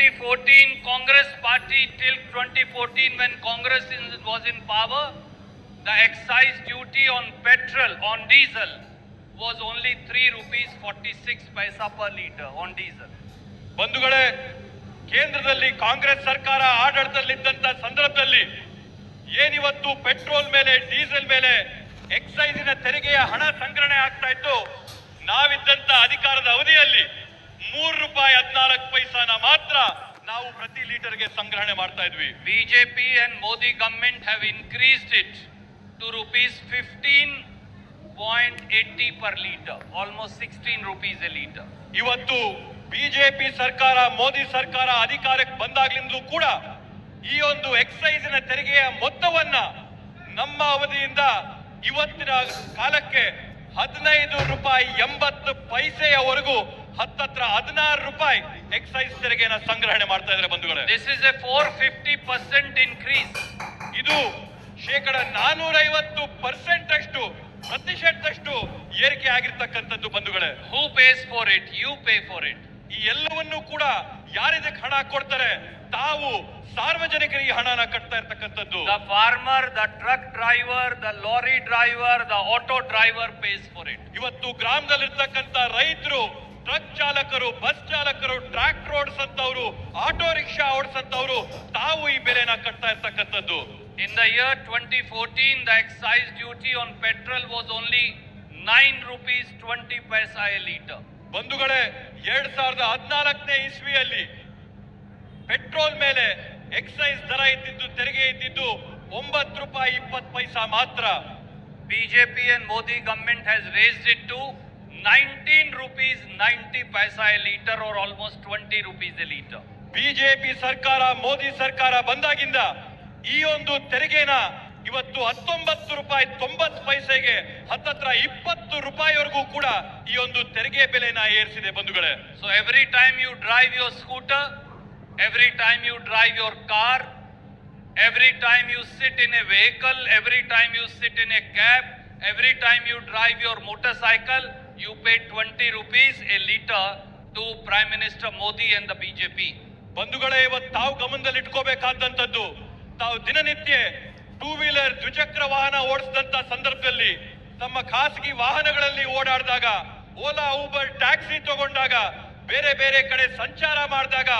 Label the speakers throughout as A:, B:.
A: 2014 Congress party till 2014 when Congress in- was in power, the excise duty on petrol, on diesel, was only 3 rupees 46 paisa per litre on diesel.
B: ಬಂಧುಗಳೇ ಕೇಂದ್ರದಲ್ಲಿ ಕಾಂಗ್ರೆಸ್ ಸರ್ಕಾರ ಆಡಳಿತದಲ್ಲಿದ್ದಂತ ಸಂದರ್ಭದಲ್ಲಿ ಏನಿವತ್ತು petrol ಮೇಲೆ diesel ಮೇಲೆ ಎಕ್ಸೈಸಿನ ತೆರಿಗೆಯ ಹಣ ಸಂಗ್ರಹಣೆ ಆಗ್ತಾ ಇತ್ತು ನಾವಿದ್ದಂತ ಅಧಿಕಾರದ ಅವಧಿಯಲ್ಲಿ ಮೂರು ರೂಪಾಯಿ ಹದಿನಾಲ್ಕು ಪೈಸಾನ ಮಾತ್ರ ನಾವು ಪ್ರತಿ ಲೀಟರ್ಗೆ ಸಂಗ್ರಹಣೆ ಮಾಡ್ತಾ ಇದ್ವಿ.
A: BJP and Modi government have increased it to rupees fifteen point eighty per litre almost sixteen rupees a litre
B: ಇವತ್ತು ಬಿಜೆಪಿ ಸರ್ಕಾರ ಮೋದಿ ಸರ್ಕಾರ ಅಧಿಕಾರಕ್ಕೆ ಬಂದಾಗ್ಲಿಂದಲೂ ಕೂಡ ಈ ಒಂದು ಎಕ್ಸೈಸಿನ ತೆರಿಗೆಯ ಮೊತ್ತವನ್ನ ನಮ್ಮ ಅವಧಿಯಿಂದ ಇವತ್ತಿನ ಕಾಲಕ್ಕೆ ಹದಿನೈದು ರೂಪಾಯಿ ಎಂಬತ್ತು ಪೈಸೆಯವರೆಗೂ ಹತ್ತತ್ರ ಹದಿನಾರು ರೂಪಾಯಿ ಎಕ್ಸೈಸ್ ತೆರಿಗೆನ ಸಂಗ್ರಹಣೆ ಮಾಡ್ತಾ ಇದ್ದಾರೆ ಬಂಧುಗಳೇ.
A: This is a 450% increase.
B: ಇದು ಶೇಕಡ ನಾನೂರೈವತ್ತು ಪರ್ಸೆಂಟ್ ಅಷ್ಟು ಪ್ರತಿಶತದಷ್ಟು ಏರಿಕೆ ಆಗಿರ್ತಕ್ಕಂಥದ್ದು ಬಂಧುಗಳೇ.
A: Who pays for it you pay for it
B: ಈ ಎಲ್ಲವನ್ನೂ ಕೂಡ ಯಾರಿದಕ್ಕೆ ಹಣ ಕೊಡ್ತಾರೆ? ತಾವು ಸಾರ್ವಜನಿಕರಿಗೆ ಹಣನ ಕಟ್ತಾ ಇರ್ತಕ್ಕಂಥದ್ದು.
A: The farmer the truck driver the lorry driver the auto driver pays for it
B: ಇವತ್ತು ಗ್ರಾಮದಲ್ಲಿರ್ತಕ್ಕಂಥ ರೈತರು ಟ್ರಕ್ ಚಾಲಕರು ಬಸ್ ಚಾಲಕರು ಟ್ರಾಕ್ಟರ್ ಓಡಿಸಂತವ್ರು ಆಟೋ ರಿಕ್ಷಾ ಓಡಿಸಂತವ್ರು ತಾವು ಈ ಬೆಲೆನ ಕಟ್ತಾ ಇರ್ತಕ್ಕಂಥದ್ದು.
A: In the year twenty 2014, the excise duty on petrol was only 9 rupees 20 paisa a litre
B: ಬಂಧುಗಳೇ ಎರಡ್ ಸಾವಿರದ ಹದಿನಾಲ್ಕನೇ ಇಸ್ವಿಯಲ್ಲಿ ಪೆಟ್ರೋಲ್ ಮೇಲೆ ಎಕ್ಸೈಸ್ ದರ ಇದ್ದಿದ್ದು ತೆರಿಗೆ ಇದ್ದಿದ್ದು ಒಂಬತ್ತು ರೂಪಾಯಿ ಇಪ್ಪತ್ತು ಪೈಸಾ ಮಾತ್ರ.
A: BJP and Modi government has raised it to 19 rupees 90 paisa litre are almost 20 rupees litre
B: BJP ಸರ್ಕಾರ ಮೋದಿ ಸರ್ಕಾರ ಬಂದಾಗಿಂದ ಈ ಒಂದು ತೆರಿಗೆನ ಇವತ್ತು ಹತ್ತೊಂಬತ್ತು ರೂಪಾಯಿ ತೊಂಬತ್ತು ಪೈಸೆಗೆ ಹತ್ತತ್ರ ಇಪ್ಪತ್ತು ರೂಪಾಯಿವರೆಗೂ ಕೂಡ ಈ ಒಂದು ತೆರಿಗೆ ಬೆಲೆನ ಏರಿಸಿದೆ ಬಂಧುಗಳೇ.
A: So every time you drive your scooter every time you drive your car every time you sit in a vehicle every time you sit in a cab every time you drive your motorcycle you pay 20 rupees a liter to Prime Minister Modi and the BJP.
B: ಬಂಧುಗಳೇ, ಇವತ್ತು ತಾವು ಗಮನದಲ್ಲಿ ಇಟ್ಕೋಬೇಕಾದಂತದ್ದು ತಾವು ದಿನನಿತ್ಯ two wheeler ದ್ವಿಚಕ್ರ ವಾಹನ ಓಡಿಸಿದಂತ ಸಂದರ್ಭದಲ್ಲಿ, ತಮ್ಮ ಖಾಸಗಿ ವಾಹನಗಳಲ್ಲಿ ಓಡಾಡಿದಾಗ, ಓಲಾ ಊಬರ್ ಟ್ಯಾಕ್ಸಿ ತಗೊಂಡಾಗ, ಬೇರೆ ಬೇರೆ ಕಡೆ ಸಂಚಾರ ಮಾಡಿದಾಗ,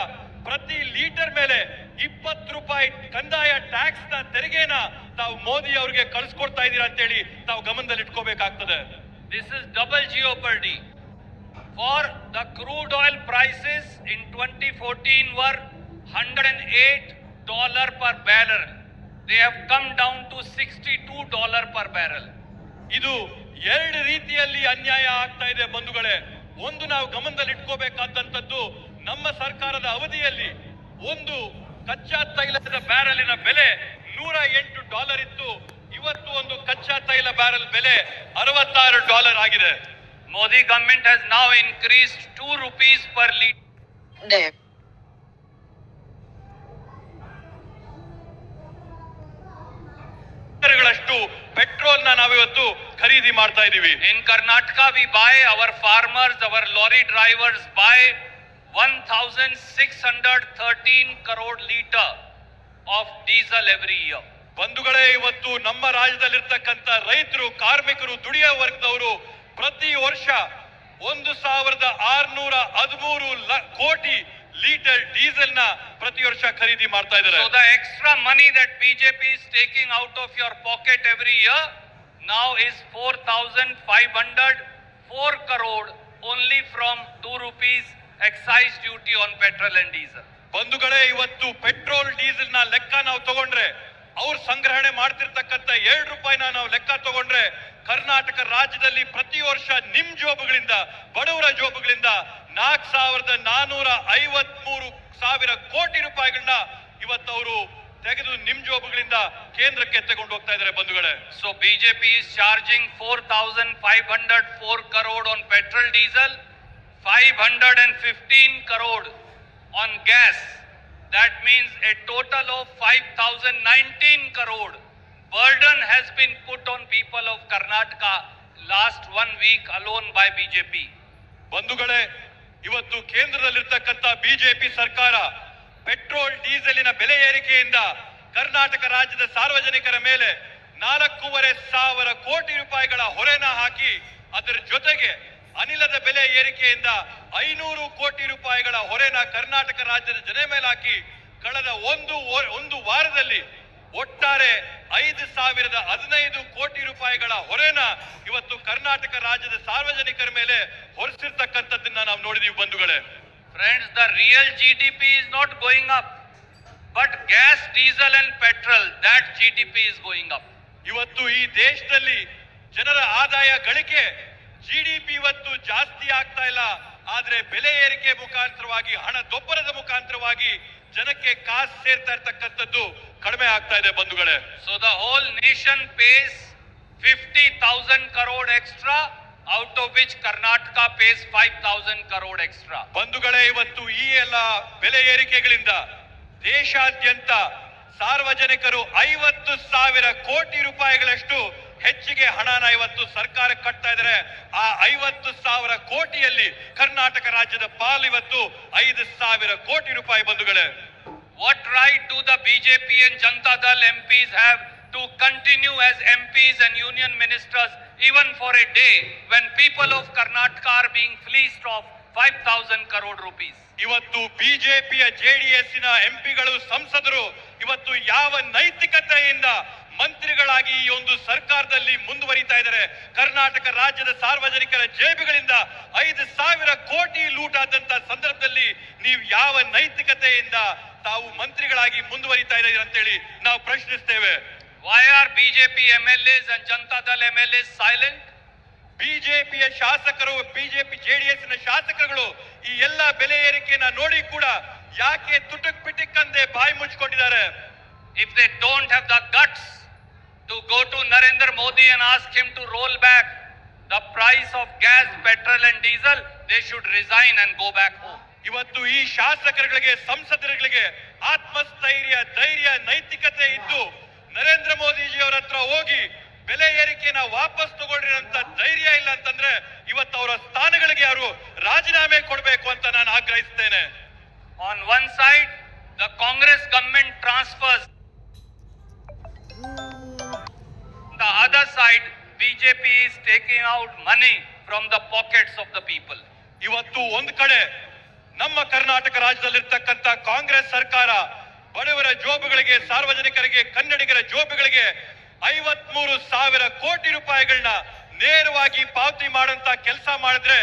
B: ಪ್ರತಿ ಲೀಟರ್ ಮೇಲೆ ಇಪ್ಪತ್ತು ರೂಪಾಯಿ ಕಂದಾಯ ಟ್ಯಾಕ್ಸ್ ತೆರಿಗೆನ ತಾವು ಮೋದಿ ಅವರಿಗೆ ಕಳಿಸ್ಕೊಡ್ತಾ ಇದ್ದೀರಾ ಅಂತೇಳಿ ತಾವು ಗಮನದಲ್ಲಿ ಇಟ್ಕೋಬೇಕಾಗ್ತದೆ
A: This is double jeopardy. For the crude oil prices in 2014 were 108 dollar per barrel. They have come down to 62 dollar per barrel.
B: ಇದು ಎರಡು ರೀತಿಯಲ್ಲಿ ಅನ್ಯಾಯ ಆಗ್ತಾ ಇದೆ ಬಂಧುಗಳೇ ಒಂದು ನಾವು ಗಮನದಲ್ಲಿ ಇಟ್ಕೋಬೇಕಾದಂಥದ್ದು ನಮ್ಮ ಸರ್ಕಾರದ ಅವಧಿಯಲ್ಲಿ ಒಂದು ಕಚ್ಚಾ ತೈಲದ ಬ್ಯಾರಲಿನ ಬೆಲೆ ನೂರ ಎಂಟು ಡಾಲರ್ ಇತ್ತು ಇವತ್ತು ಒಂದು ಕಚ್ಚಾ ತೈಲ ಬ್ಯಾರಲ್ ಬೆಲೆ ಅರವತ್ತಾರು ಡಾಲರ್ ಆಗಿದೆ
A: has now increased 2 rupees per litre.
C: Nip.
B: ಗಳಷ್ಟು ಪೆಟ್ರೋಲ್ನ ನಾವಿವತ್ತು ಖರೀದಿ ಮಾಡ್ತಾ ಇದೀವಿ
A: our farmers our lorry drivers farmers, one lorry six hundred 1,613 crore litre of diesel every year.
B: ಬಂಧುಗಳೇ ಇವತ್ತು ನಮ್ಮ ರಾಜ್ಯದಲ್ಲಿರ್ತಕ್ಕಂಥ ರೈತರು ಕಾರ್ಮಿಕರು ದುಡಿಯ ವರ್ಗದವರು ಪ್ರತಿ ವರ್ಷ ಒಂದು ಸಾವಿರದ ಆರ್ನೂರ ಹದಿಮೂರು ಕೋಟಿ ಲೀಟರ್ ಡೀಸೆಲ್ನ ಪ್ರತಿ ವರ್ಷ ಖರೀದಿ ಮಾಡ್ತಾ ಇದ್ದಾರೆ.
A: The extra money that BJP is taking out of your pocket every year now is 4,504 crore only from 2 rupees excise duty on petrol and diesel
B: ಬಂಧುಗಳೇ ಇವತ್ತು ಪೆಟ್ರೋಲ್ ಡೀಸೆಲ್ನ ಲೆಕ್ಕ ನಾವು ತಗೊಂಡ್ರೆ ಅವ್ರು ಸಂಗ್ರಹಣೆ ಮಾಡ್ತಿರ್ತಕ್ಕಂಥ ಎರಡು ರೂಪಾಯಿನ ನಾವು ಲೆಕ್ಕ ತಗೊಂಡ್ರೆ ಕರ್ನಾಟಕ ರಾಜ್ಯದಲ್ಲಿ ಪ್ರತಿ ವರ್ಷ ನಿಮ್ ಜೋಬುಗಳಿಂದ ಬಡವರ ಜೋಬುಗಳಿಂದ ನಾಲ್ಕು ಸಾವಿರದ ನಾನೂರ ಐವತ್ ಮೂರು ಸಾವಿರ ಕೋಟಿ ರೂಪಾಯಿಗಳನ್ನ ಇವತ್ತು ಅವರು ತೆಗೆದು ನಿಮ್ ಜೋಬುಗಳಿಂದ ಕೇಂದ್ರಕ್ಕೆ ತಗೊಂಡು ಹೋಗ್ತಾ ಇದ್ದಾರೆ ಬಂಧುಗಳೇ
A: So BJP is charging 4,504 crore on petrol diesel, 515 crore on gas. That means a total of 5,019 crore burden has been put on people of Karnataka last one week alone by BJP.
B: ಬಂಧುಗಳೇ ಇವತ್ತು ಕೇಂದ್ರದಲ್ಲಿರ್ತಕ್ಕಂಥ BJP ಸರ್ಕಾರ petrol ಡೀಸೆಲಿನ ಬೆಲೆ ಏರಿಕೆಯಿಂದ ಕರ್ನಾಟಕ ರಾಜ್ಯದ ಸಾರ್ವಜನಿಕರ ಮೇಲೆ ನಾಲ್ಕೂವರೆ ಸಾವಿರ ಕೋಟಿ ರೂಪಾಯಿಗಳ ಹೊರೆನ ಹಾಕಿ ಅದರ ಜೊತೆಗೆ ಅನಿಲದ ಬೆಲೆ ಏರಿಕೆಯಿಂದ ಐನೂರು ಕೋಟಿ ರೂಪಾಯಿಗಳ ಹೊರೆನ ಕರ್ನಾಟಕ ರಾಜ್ಯದ ಜನ ಮೇಲೆ ಹಾಕಿ ಕಳೆದ ಒಂದು ಒಂದು ವಾರದಲ್ಲಿ ಒಟ್ಟಾರೆ ಐದು ಸಾವಿರದ ಹದಿನೈದು ಕೋಟಿ ರೂಪಾಯಿಗಳ ಹೊರೆನ ಇವತ್ತು ಕರ್ನಾಟಕ ರಾಜ್ಯದ ಸಾರ್ವಜನಿಕರ ಮೇಲೆ ಹೊರಿಸಿರ್ತಕ್ಕಂಥದ್ದನ್ನ ನಾವು ನೋಡಿದೀವಿ ಬಂಧುಗಳೇ.
A: Friends the real G D P is not going up but gas diesel and petrol that G D P is going up
B: ಇವತ್ತು ಈ ದೇಶದಲ್ಲಿ ಜನರ ಆದಾಯ ಗಳಿಕೆ ಜಿಡಿಪಿ ಇವತ್ತು ಜಾಸ್ತಿ ಆಗ್ತಾ ಇಲ್ಲ. ಆದ್ರೆ ಬೆಲೆ ಏರಿಕೆ ಮುಖಾಂತರವಾಗಿ ಹಣ ದೊಬ್ಬರದ ಮುಖಾಂತರವಾಗಿ ಜನಕ್ಕೆ ಕಾಸು ಸೇರ್ತಾ ಇರ್ತಕ್ಕಂಥದ್ದು ಕಡಿಮೆ ಆಗ್ತಾ ಇದೆ ಬಂಧುಗಳೇ.
A: So the whole nation pays fifty thousand crore extra out of which Karnataka pays five thousand crore extra
B: ಬಂಧುಗಳೇ ಇವತ್ತು ಈ ಎಲ್ಲ ಬೆಲೆ ಏರಿಕೆಗಳಿಂದ ದೇಶಾದ್ಯಂತ ಸಾರ್ವಜನಿಕರು ಐವತ್ತು ಸಾವಿರ ಕೋಟಿ ರೂಪಾಯಿಗಳಷ್ಟು ಹೆಚ್ಚಿಗೆ ಹಣನ ಇವತ್ತು ಸರ್ಕಾರ ಕಟ್ತಾ ಇದ್ರೆ ಆ ಐವತ್ತು ಸಾವಿರ ಕೋಟಿಯಲ್ಲಿ ಕರ್ನಾಟಕ ರಾಜ್ಯದ ಪಾಲ್ ಇವತ್ತು ಐದು ಸಾವಿರ ಕೋಟಿ ರೂಪಾಯಿ ಬಂಧುಗಳೇ
A: What right do Janata Dal MPs have to continue as M as and union ministers even for a day when people of Karnataka are being being fleeced of 5,000 crore rupees?
B: ಇವತ್ತು ಬಿಜೆಪಿಯ ಜೆಡಿಎಸ್ನ ಎಂಪಿಗಳು ಸಂಸದರು ಇವತ್ತು ಯಾವ ನೈತಿಕತೆಯಿಂದ ಮಂತ್ರಿಗಳಾಗಿ ಈ ಒಂದು ಸರ್ಕಾರದಲ್ಲಿ ಮುಂದುವರಿತಾ ಇದ್ದಾರೆ. ಕರ್ನಾಟಕ ರಾಜ್ಯದ ಸಾರ್ವಜನಿಕರ ಜೇಬುಗಳಿಂದ ಐದು ಸಾವಿರ ಕೋಟಿ ಲೂಟ್ ಆದಂತ ಸಂದರ್ಭದಲ್ಲಿ ನೀವು ಯಾವ ನೈತಿಕತೆಯಿಂದ ತಾವು ಮಂತ್ರಿಗಳಾಗಿ ಮುಂದುವರಿತಾ ಇದ್ದೀರಿ ಅಂತೇಳಿ ನಾವು ಪ್ರಶ್ನಿಸ್ತೇವೆ.
A: Why Why are BJP MLAs and MLAs silent
B: ಬಿಜೆಪಿಯ ಶಾಸಕರು ಬಿಜೆಪಿ ಜೆಡಿಎಸ್ನ ಶಾಸಕರುಗಳು ಈ ಎಲ್ಲ ಬೆಲೆ ಏರಿಕೆಯನ್ನ ನೋಡಿ ಕೂಡ ಯಾಕೆ ತುಟುಕ್ ಪಿಟಿಕ್ ಅಂದೆ ಬಾಯಿ ಮುಚ್ಚಿಕೊಂಡಿದ್ದಾರೆ?
A: If they don't have the guts to go to Narendra Modi and ask him to roll back the price of gas, petrol and diesel, they should resign and go back home.
B: ಇವತ್ತು ಈ ಶಾಸಕರುಗಳಿಗೆ ಸಂಸದರುಗಳಿಗೆ ಆತ್ಮಸ್ಥೈರ್ಯ ಧೈರ್ಯ ನೈತಿಕತೆ ಇದ್ದು ನರೇಂದ್ರ ಮೋದಿಜಿ ಅವರ ಹತ್ರ ಹೋಗಿ ಬೆಲೆ ಏರಿಕೆಯನ್ನ ವಾಪಸ್ ತಗೊಂಡಿರುವಂತ ಧೈರ್ಯ ಇಲ್ಲ ಅಂತಂದ್ರೆ ಇವತ್ತು ಅವರ ಸ್ಥಾನಗಳಿಗೆ ಯಾರು ರಾಜೀನಾಮೆ ಕೊಡಬೇಕು ಅಂತ ನಾನು ಆಗ್ರಹಿಸ್ತೇನೆ
A: on one side the Congress government transfers side, BJP is taking out money from the pockets of the people.
B: ಇವತ್ತು ಒಂದ್ ಕಡೆ ನಮ್ಮ ಕರ್ನಾಟಕ ರಾಜ್ಯದಲ್ಲಿರ್ತಕ್ಕಂಥ ಕಾಂಗ್ರೆಸ್ ಸರ್ಕಾರ ಬಡವರ ಜೋಬುಗಳಿಗೆ ಸಾರ್ವಜನಿಕರಿಗೆ ಕನ್ನಡಿಗರ ಜೋಬುಗಳಿಗೆ ಐವತ್ಮೂರು ಸಾವಿರ ಕೋಟಿ ರೂಪಾಯಿಗಳನ್ನ ನೇರವಾಗಿ ಪಾವತಿ ಮಾಡಂತ ಕೆಲಸ ಮಾಡಿದ್ರೆ